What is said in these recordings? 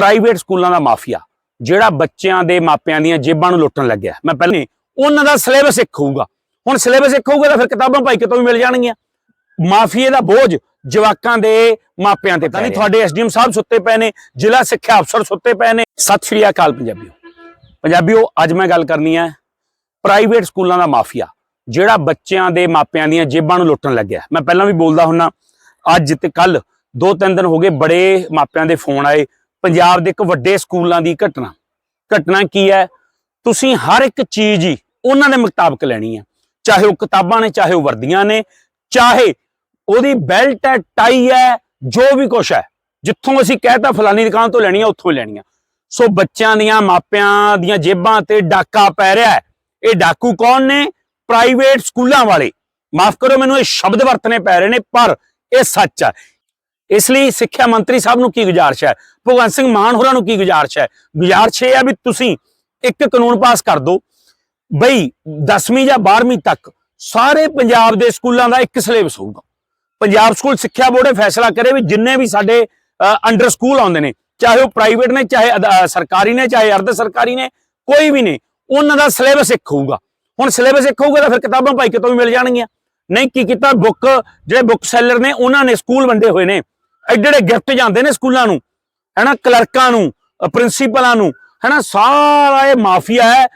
Private ਸਕੂਲਾਂ ਦਾ mafia ਜਿਹੜਾ ਬੱਚਿਆਂ ਦੇ ਮਾਪਿਆਂ ਦੀਆਂ ਜੇਬਾਂ ਨੂੰ ਲੁੱਟਣ ਲੱਗਿਆ। ਮੈਂ ਪਹਿਲੇ ਉਹਨਾਂ ਦਾ ਸਿਲੇਬਸ ਇੱਕ ਹੋਊਗਾ। ਹੁਣ ਸਿਲੇਬਸ ਇੱਕ ਹੋਊਗਾ ਤਾਂ ਫਿਰ ਕਿਤਾਬਾਂ ਭਾਈ ਕਿਤੋਂ ਵੀ ਮਿਲ ਜਾਣਗੀਆਂ। ਮਾਫੀਏ ਦਾ ਬੋਝ ਜਵਾਕਾਂ ਦੇ ਮਾਪਿਆਂ ਤੇ ਪੈ ਨਹੀਂ ਤੁਹਾਡੇ ਐਸਡੀਐਮ ਸਾਹਿਬ ਸੁੱਤੇ ਪਏ ਨੇ ਜ਼ਿਲ੍ਹਾ ਸਿੱਖਿਆ ਅਫਸਰ ਸੁੱਤੇ ਪਏ ਨੇ। ਸਤਿ ਸ਼੍ਰੀ ਅਕਾਲ ਪੰਜਾਬੀਓ। ਪੰਜਾਬੀਓ ਅੱਜ ਮੈਂ ਗੱਲ ਕਰਨੀ ਹੈ ਪ੍ਰਾਈਵੇਟ ਸਕੂਲਾਂ ਦਾ ਮਾਫੀਆ ਜਿਹੜਾ ਬੱਚਿਆਂ ਦੇ ਮਾਪਿਆਂ ਦੀਆਂ ਜੇਬਾਂ ਨੂੰ ਲੁੱਟਣ ਲੱਗਿਆ। ਮੈਂ ਪਹਿਲਾਂ ਵੀ ਬੋਲਦਾ ਹੁੰਨਾ ਅੱਜ ਤੇ ਕੱਲ ਦੋ ਤਿੰਨ ਦਿਨ ਹੋ ਗਏ ਬੜੇ ਮਾਪਿਆਂ ਦੇ ਫੋਨ ਆਏ ਪੰਜਾਬ ਦੇ ਇੱਕ ਵੱਡੇ ਸਕੂਲਾਂ ਦੀ ਘਟਨਾ। ਘਟਨਾ ਕੀ ਹੈ? ਤੁਸੀਂ ਹਰ ਇੱਕ ਚੀਜ਼ ਹੀ ਉਹਨਾਂ ਦੇ ਮੁਤਾਬਕ ਲੈਣੀ ਹੈ। ਚਾਹੇ ਉਹ ਕਿਤਾਬਾਂ ਨੇ, ਚਾਹੇ ਉਹ ਵਰਦੀਆਂ ਨੇ, ਚਾਹੇ ਉਹਦੀ ਬੈਲਟ ਹੈ ਟਾਈ ਹੈ, ਜੋ ਵੀ ਕੁਛ ਹੈ। ਜਿੱਥੋਂ ਅਸੀਂ ਕਹਿਤਾ ਫਲਾਨੀ ਦੁਕਾਨ ਤੋਂ ਲੈਣੀ ਹੈ, ਉੱਥੋਂ ਹੀ ਲੈਣੀ ਹੈ। ਸੋ ਬੱਚਿਆਂ ਦੀਆਂ ਮਾਪਿਆਂ ਦੀਆਂ ਜੇਬਾਂ ਤੇ ਡਾਕਾ ਪੈ ਰਿਹਾ ਹੈ। ਇਹ ਡਾਕੂ ਕੌਣ ਨੇ? ਪ੍ਰਾਈਵੇਟ ਸਕੂਲਾਂ ਵਾਲੇ। ਮਾਫ ਕਰੋ, ਮੈਨੂੰ ਇਹ ਸ਼ਬਦ ਵਰਤਨੇ ਪੈ ਰਹੇ ਨੇ, ਪਰ ਇਹ ਸੱਚ ਹੈ। ਇਸ ਲਈ ਸਿੱਖਿਆ ਮੰਤਰੀ ਸਾਹਿਬ ਨੂੰ ਕੀ ਗੁਜ਼ਾਰਿਸ਼ ਹੈ? ਭਗਵੰਤ ਸਿੰਘ ਮਾਨ ਹੋਰਾਂ ਨੂੰ ਕੀ ਗੁਜ਼ਾਰਿਸ਼ ਹੈ? ਗੁਜ਼ਾਰਿਸ਼ ਇਹ ਹੈ ਵੀ ਤੁਸੀਂ ਇੱਕ ਕਾਨੂੰਨ ਪਾਸ ਕਰ ਦਿਓ। ਬਈ 10ਵੀਂ ਜਾਂ 12ਵੀਂ ਤੱਕ ਸਾਰੇ ਪੰਜਾਬ ਦੇ ਸਕੂਲਾਂ ਦਾ ਇੱਕ ਸਿਲੇਬਸ ਹੋਊਗਾ। ਪੰਜਾਬ ਸਕੂਲ ਸਿੱਖਿਆ ਬੋਰਡ ਇਹ ਫੈਸਲਾ ਕਰੇ ਵੀ ਜਿੰਨੇ ਵੀ ਸਾਡੇ ਅੰਡਰ ਸਕੂਲ ਆਉਂਦੇ ਨੇ, ਚਾਹੇ ਉਹ ਪ੍ਰਾਈਵੇਟ ਨੇ, ਚਾਹੇ ਸਰਕਾਰੀ ਨੇ, ਚਾਹੇ ਅਰਧ ਸਰਕਾਰੀ ਨੇ, ਕੋਈ ਵੀ ਨੇ, ਉਹਨਾਂ ਦਾ ਸਿਲੇਬਸ ਇੱਕ ਹੋਊਗਾ। ਹੁਣ ਸਿਲੇਬਸ ਇੱਕ ਹੋਊਗਾ ਤਾਂ ਫਿਰ ਕਿਤਾਬਾਂ ਭਾਈ ਕਿਤੋਂ ਵੀ ਮਿਲ ਜਾਣਗੀਆਂ। ਨਹੀਂ, ਕੀ ਕੀਤਾ? ਬੁੱਕ, ਜਿਹੜੇ ਬੁੱਕ ਸੈਲਰ ਨੇ, ਉਹਨਾਂ ਨੇ ਸਕੂਲ ਵੰਡੇ ਹੋਏ ਨੇ। ਐਡੇ ਐਡੇ ਗਿਫਟ ਜਾਂਦੇ ਨੇ ਸਕੂਲਾਂ ਨੂੰ, ਹੈਨਾ, ਕਲਰਕਾਂ ਨੂੰ ਪ੍ਰਿੰਸੀਪਲਾਂ ਨੂੰ, ਹੈਨਾ, ਸਾਰਾ ਇਹ ਮਾਫੀਆ ਹੈ,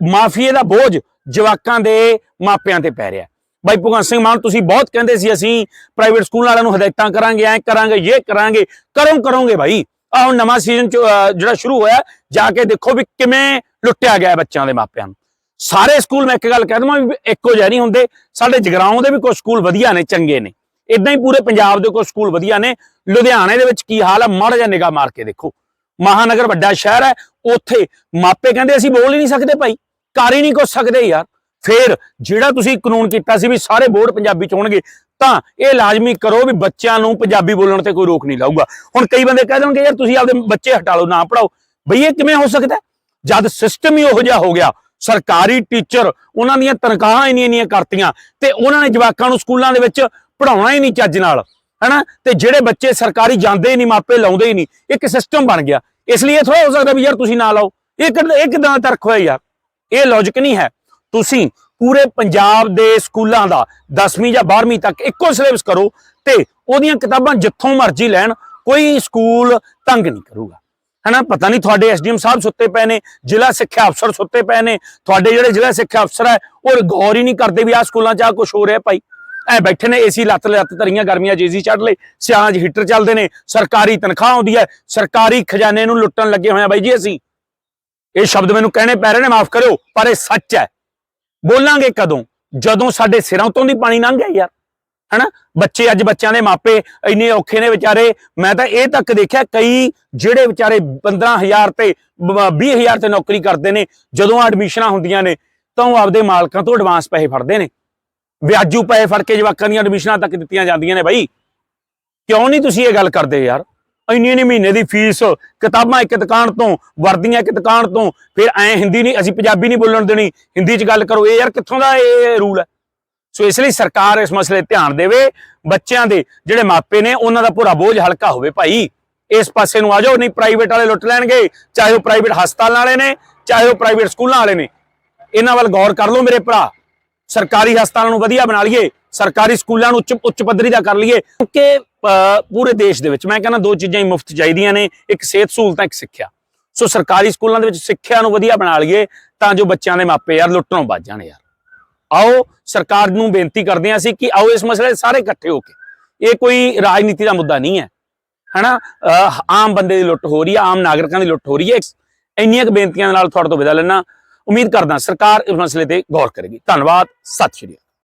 ਮਾਫੀਏ ਦਾ ਬੋਝ ਜਵਾਕਾਂ ਦੇ ਮਾਪਿਆਂ ਤੇ ਪੈ ਰਿਹਾ। ਬਾਈ ਭਗਵੰਤ ਸਿੰਘ ਮਾਨ, ਤੁਸੀਂ ਬਹੁਤ ਕਹਿੰਦੇ ਸੀ ਅਸੀਂ ਪ੍ਰਾਈਵੇਟ ਸਕੂਲ ਵਾਲਿਆਂ ਨੂੰ ਹਦਾਇਤਾਂ ਕਰਾਂਗੇ, ਐ ਕਰਾਂਗੇ ਇਹ ਕਰਾਂਗੇ, ਕਰੋਂ ਕਰੋਂਗੇ ਭਾਈ ਆ ਹੁਣ ਨਵਾਂ ਸੀਜ਼ਨ ਜਿਹੜਾ ਸ਼ੁਰੂ ਹੋਇਆ, ਜਾ ਕੇ ਦੇਖੋ ਵੀ ਕਿਵੇਂ ਲੁੱਟਿਆ ਗਿਆ ਬੱਚਿਆਂ ਦੇ ਮਾਪਿਆਂ ਨੂੰ। ਸਾਰੇ ਸਕੂਲ ਮੈਂ ਇੱਕ ਗੱਲ ਕਹਿ ਦਵਾਂ ਵੀ ਇੱਕੋ ਜਿਹੇ ਨਹੀਂ ਹੁੰਦੇ, ਸਾਡੇ ਜਗਰਾਉਂ ਦੇ ਵੀ ਕੁਝ ਸਕੂਲ ਵਧੀਆ ਨੇ, ਚੰਗੇ ਨੇ। ਇਦਾਂ ਹੀ ਪੂਰੇ ਪੰਜਾਬ ਦੇ ਕੋਲ ਸਕੂਲ ਵਧੀਆ ਨੇ। ਲੁਧਿਆਣੇ ਦੇ ਵਿੱਚ ਕੀ ਹਾਲ ਹੈ ਮਾੜਾ ਜਿਹਾ ਨਿਗਾਹ ਮਾਰ ਕੇ ਦੇਖੋ। ਮਹਾਨਗਰ ਵੱਡਾ ਸ਼ਹਿਰ ਹੈ। ਉੱਥੇ ਮਾਪੇ ਕਹਿੰਦੇ ਅਸੀਂ ਬੋਲ ਹੀ ਨਹੀਂ ਸਕਦੇ ਭਾਈ। ਕਰ ਹੀ ਨਹੀਂ ਕੁਛ ਸਕਦੇ ਯਾਰ। ਫਿਰ ਜਿਹੜਾ ਤੁਸੀਂ ਕਾਨੂੰਨ ਕੀਤਾ ਸੀ ਵੀ ਸਾਰੇ ਬੋਰਡ ਪੰਜਾਬੀ ਚ ਹੋਣਗੇ, ਤਾਂ ਇਹ ਲਾਜ਼ਮੀ ਕਰੋ ਵੀ ਬੱਚਿਆਂ ਨੂੰ ਪੰਜਾਬੀ ਬੋਲਣ ਤੇ ਕੋਈ ਰੋਕ ਨਹੀਂ ਲਾਊਗਾ। ਹੁਣ ਕਈ ਬੰਦੇ ਕਹਿ ਦੇਣਗੇ, ਯਾਰ ਤੁਸੀਂ ਆਪਦੇ ਬੱਚੇ ਹਟਾ ਲਓ, ਨਾ ਪੜਾਓ ਬਈ ਇਹ ਕਿਵੇਂ ਹੋ ਸਕਦਾ ਜਦ ਸਿਸਟਮ ਹੀ ਉਹੋ ਜਿਹਾ ਹੋ ਗਿਆ। ਸਰਕਾਰੀ ਟੀਚਰ ਉਹਨਾਂ ਦੀਆਂ ਤਨਖਾਹਾਂ ਇੰਨੀਆਂ ਇੰਨੀਆਂ ਕਰਤੀਆਂ ਤੇ ਉਹਨਾਂ ਨੇ ਜਵਾਕਾਂ ਨੂੰ ਸਕੂਲਾਂ ਦੇ ਵਿੱਚ ਪੜਾਉਣਾ ਹੀ ਨਹੀਂ ਚੱਜ ਨਾਲ, ਹੈਨਾ? ਤੇ ਜਿਹੜੇ ਬੱਚੇ ਸਰਕਾਰੀ ਜਾਂਦੇ ਹੀ ਨਹੀਂ, ਮਾਪੇ ਲਾਉਂਦੇ ਹੀ ਨਹੀਂ ਇੱਕ ਸਿਸਟਮ ਬਣ ਗਿਆ। ਇਸ ਲਈ ਇਹ ਥੋੜਾ ਹੋ ਸਕਦਾ ਵੀ ਯਾਰ ਤੁਸੀਂ ਨਾ ਲਾਓ। ਇਹ ਕਿੱਦਾਂ- ਇਹ ਕਿਦਾਂ ਦਾ ਤਰਕ ਹੋਇਆ ਯਾਰ? ਇਹ ਲੌਜੀਕ ਨਹੀਂ ਹੈ। ਤੁਸੀਂ ਪੂਰੇ ਪੰਜਾਬ ਦੇ ਸਕੂਲਾਂ ਦਾ 10ਵੀਂ ਜਾਂ 12ਵੀਂ ਤੱਕ ਇੱਕੋ ਸਿਲੇਬਸ ਕਰੋ ਤੇ ਉਹਦੀਆਂ ਕਿਤਾਬਾਂ ਜਿੱਥੋਂ ਮਰਜ਼ੀ ਲੈਣ, ਕੋਈ ਸਕੂਲ ਤੰਗ ਨਹੀਂ ਕਰੂਗਾ। ਹਨਾ? ਪਤਾ ਨਹੀਂ ਤੁਹਾਡੇ ਐਸਡੀਐਮ ਸਾਹਿਬ ਸੁੱਤੇ ਪਏ ਨੇ, ਜ਼ਿਲ੍ਹਾ ਸਿੱਖਿਆ ਅਫਸਰ ਸੁੱਤੇ ਪਏ ਨੇ, ਤੁਹਾਡੇ ਜਿਹੜੇ ਜ਼ਿਲ੍ਹਾ ਸਿੱਖਿਆ ਅਫਸਰ ਹੈ, ਉਹ ਗੌਰ ਹੀ ਨਹੀਂ ਕਰਦੇ ਵੀ ਆ ਸਕੂਲਾਂ 'ਚ ਆ ਕੁਝ ਹੋ ਰਿਹਾ ਭਾਈ। ਐ ਬੈਠੇ ਨੇ, ਏਸੀ ਲੱਤ ਲੱਤ ਧਰੀਆਂ ਗਰਮੀਆਂ ਜੇਸੀ ਚੜ ਲਏ ਸਿਆਲਾਂ 'ਚ ਹੀਟਰ ਚੱਲਦੇ ਨੇ, ਸਰਕਾਰੀ ਤਨਖਾਹ ਆਉਂਦੀ ਹੈ ਸਰਕਾਰੀ ਖਜ਼ਾਨੇ ਨੂੰ ਲੁੱਟਣ ਲੱਗੇ ਹੋਇਆ ਬਾਈ ਜੀ ਅਸੀਂ। ਇਹ ਸ਼ਬਦ ਮੈਨੂੰ ਕਹਿਣੇ ਪੈ ਰਹੇ ਨੇ, ਮਾਫ ਕਰਿਓ, ਪਰ ਇਹ ਸੱਚ ਹੈ ਬੋਲਾਂਗੇ ਕਦੋਂ? ਜਦੋਂ ਸਾਡੇ ਸਿਰਾਂ ਤੋਂ ਦੀ ਪਾਣੀ ਲੰਘ ਗਿਆ ਯਾਰ, ਹਨਾ? ਬੱਚੇ ਅੱਜ ਬੱਚਿਆਂ ਦੇ ਮਾਪੇ ਇੰਨੇ ਔਖੇ ਨੇ ਵਿਚਾਰੇ, ਮੈਂ ਤਾਂ ਇਹ ਤੱਕ ਦੇਖਿਆ, ਕਈ ਜਿਹੜੇ ਵਿਚਾਰੇ 15000 ਤੇ 20000 ਤੇ ਨੌਕਰੀ ਕਰਦੇ ਨੇ, ਜਦੋਂ ਐਡਮਿਸ਼ਨਾਂ ਹੁੰਦੀਆਂ ਨੇ, ਤਾਂ ਉਹ ਆਪਦੇ ਮਾਲਕਾਂ ਤੋਂ ਐਡਵਾਂਸ ਪੈਸੇ ਫੜਦੇ ਨੇ। ਵਿਆਜੂ ਪੈਸੇ ਫੜ ਕੇ ਜਵਾਕਾਂ ਦੀਆਂ ਐਡਮਿਸ਼ਨਾਂ ਤੱਕ ਦਿੱਤੀਆਂ ਜਾਂਦੀਆਂ ਨੇ ਬਾਈ। ਕਿਉਂ ਨਹੀਂ ਤੁਸੀਂ ਇਹ ਗੱਲ ਕਰਦੇ ਯਾਰ? ਇੰਨੀ ਇੰਨੀ ਮਹੀਨੇ ਦੀ ਫੀਸ ਕਿਤਾਬਾਂ ਇੱਕ ਦੁਕਾਨ ਤੋਂ, ਵਰਦੀਆਂ ਇੱਕ ਦੁਕਾਨ ਤੋਂ, ਫਿਰ ਐ ਹਿੰਦੀ ਨਹੀਂ, ਅਸੀਂ ਪੰਜਾਬੀ ਨਹੀਂ ਬੋਲਣ ਦੇਣੀ। ਹਿੰਦੀ 'ਚ ਗੱਲ ਕਰੋ, ਇਹ ਯਾਰ ਕਿੱਥੋਂ ਦਾ ਇਹ ਰੂਲ ਹੈ? ਸੋ ਇਸ ਲਈ ਸਰਕਾਰ ਇਸ ਮਸਲੇ ਧਿਆਨ ਦੇਵੇ, ਬੱਚਿਆਂ ਦੇ ਜਿਹੜੇ ਮਾਪੇ ਨੇ, ਉਹਨਾਂ ਦਾ ਪੂਰਾ ਬੋਝ ਹਲਕਾ ਹੋਵੇ ਭਾਈ। ਇਸ ਪਾਸੇ ਨੂੰ ਆ ਜਾਓ, ਨਹੀਂ ਪ੍ਰਾਈਵੇਟ ਵਾਲੇ ਲੁੱਟ ਲੈਣਗੇ, ਚਾਹੇ ਉਹ ਪ੍ਰਾਈਵੇਟ ਹਸਪਤਾਲ ਵਾਲੇ ਨੇ, ਚਾਹੇ ਉਹ ਪ੍ਰਾਈਵੇਟ ਸਕੂਲਾਂ ਵਾਲੇ ਨੇ। ਇਹਨਾਂ ਵੱਲ ਗੌਰ ਕਰ ਲਓ ਮੇਰੇ ਭਰਾ। ਸਰਕਾਰੀ ਹਸਪਤਾਲਾਂ ਨੂੰ ਵਧੀਆ ਬਣਾ ਲਈਏ, ਸਰਕਾਰੀ ਸਕੂਲਾਂ ਨੂੰ ਉੱਚ ਉੱਚ ਪੱਧਰੀ ਦਾ ਕਰ ਲਈਏ। ਕਿਉਂਕਿ ਪੂਰੇ ਦੇਸ਼ ਦੇ ਵਿੱਚ, ਮੈਂ ਕਹਿੰਦਾ ਦੋ ਚੀਜ਼ਾਂ ਹੀ ਮੁਫਤ ਚਾਹੀਦੀਆਂ ਨੇ, ਇੱਕ ਸਿਹਤ ਸਹੂਲਤਾਂ, ਇੱਕ ਸਿੱਖਿਆ। ਸੋ ਸਰਕਾਰੀ ਸਕੂਲਾਂ ਦੇ ਵਿੱਚ ਸਿੱਖਿਆ ਨੂੰ ਵਧੀਆ ਬਣਾ ਲਈਏ, ਤਾਂ ਜੋ ਬੱਚਿਆਂ ਦੇ ਮਾਪੇ ਯਾਰ ਲੁੱਟਣੋਂ ਬਚ ਜਾਣ ਯਾਰ। ਆਓ, ਸਰਕਾਰ ਨੂੰ ਬੇਨਤੀ ਕਰਦੇ ਹਾਂ ਅਸੀਂ ਕਿ ਆਓ ਇਸ ਮਸਲੇ ਸਾਰੇ ਇਕੱਠੇ ਹੋ ਕੇ। ਇਹ ਕੋਈ ਰਾਜਨੀਤੀ ਦਾ ਮੁੱਦਾ ਨਹੀਂ ਹੈ, ਹਨਾ? ਆਮ ਬੰਦੇ ਦੀ ਲੁੱਟ ਹੋ ਰਹੀ ਹੈ, ਆਮ ਨਾਗਰਿਕਾਂ ਦੀ ਲੁੱਟ ਹੋ ਰਹੀ ਹੈ। ਇੰਨੀਆਂ ਕੁ ਬੇਨਤੀਆਂ ਨਾਲ ਤੁਹਾਡੇ ਤੋਂ ਵਿਦਾ ਲੈਣਾ ਉਮੀਦ ਕਰਦਾ ਸਰਕਾਰ ਇਸ ਮਸਲੇ ਤੇ ਗੌਰ ਕਰੇਗੀ। ਧੰਨਵਾਦ ਸਤਿ ਸ਼੍ਰੀ ਅਕਾਲ।